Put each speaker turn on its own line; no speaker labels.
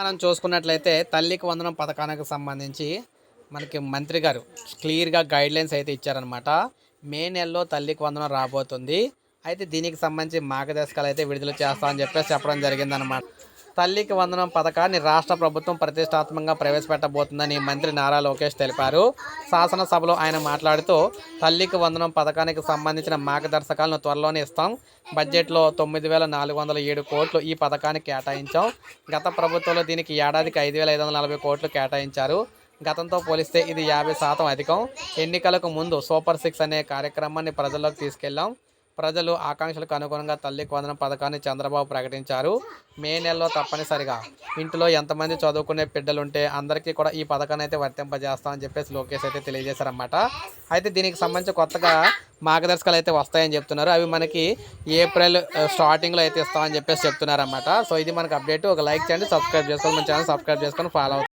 మనం చూసుకున్నట్లయితే తల్లికి వందనం పథకానికి సంబంధించి మనకి మంత్రి గారు క్లియర్గా గైడ్లైన్స్ అయితే ఇచ్చారనమాట మే నెలలో తల్లికి వందనం రాబోతుంది. అయితే దీనికి సంబంధించి మార్గదర్శకాలు అయితే విడుదల చేస్తామని చెప్పేసి చెప్పడం జరిగిందనమాట తల్లికి వందనం పథకాన్ని రాష్ట్ర ప్రభుత్వం ప్రతిష్టాత్మకంగా ప్రవేశపెట్టబోతుందని మంత్రి నారా లోకేష్ తెలిపారు. శాసనసభలో ఆయన మాట్లాడుతూ తల్లికి వందనం పథకానికి సంబంధించిన మార్గదర్శకాలను త్వరలోనే ఇస్తాం. బడ్జెట్లో తొమ్మిది వేల నాలుగు వందల ఏడు కోట్లు ఈ పథకానికి కేటాయించాం. గత ప్రభుత్వంలో దీనికి ఏడాదికి ఐదు వేల ఐదు వందల నలభై కోట్లు కేటాయించారు. గతంతో పోలిస్తే ఇది యాభై శాతం అధికం. ఎన్నికలకు ముందు సూపర్ సిక్స్ అనే కార్యక్రమాన్ని ప్రజల్లోకి తీసుకెళ్ళాం ప్రజలు ఆకాంక్షలకు అనుగుణంగా తల్లికి వందనం పథకాన్ని చంద్రబాబు ప్రకటించారు. మే నెలలో తప్పనిసరిగా ఇంట్లో ఎంతమంది చదువుకునే బిడ్డలు ఉంటే అందరికీ కూడా ఈ పథకాన్ని అయితే వర్తింపజేస్తామని చెప్పేసి లోకేష్ అయితే తెలియజేశారన్నమాట. అయితే దీనికి సంబంధించి కొత్తగా మార్గదర్శకాలు అయితే వస్తాయని చెప్తున్నారు. అవి మనకి ఏప్రిల్ స్టార్టింగ్లో అయితే ఇస్తామని చెప్పేసి చెప్తున్నారన్నమాట. సో ఇది మనకు అప్డేట్. ఒక లైక్ చేయండి సబ్స్క్రైబ్ చేసుకోండి మన ఛానల్ సబ్స్క్రైబ్ చేసుకొని ఫాలో అవుతుంది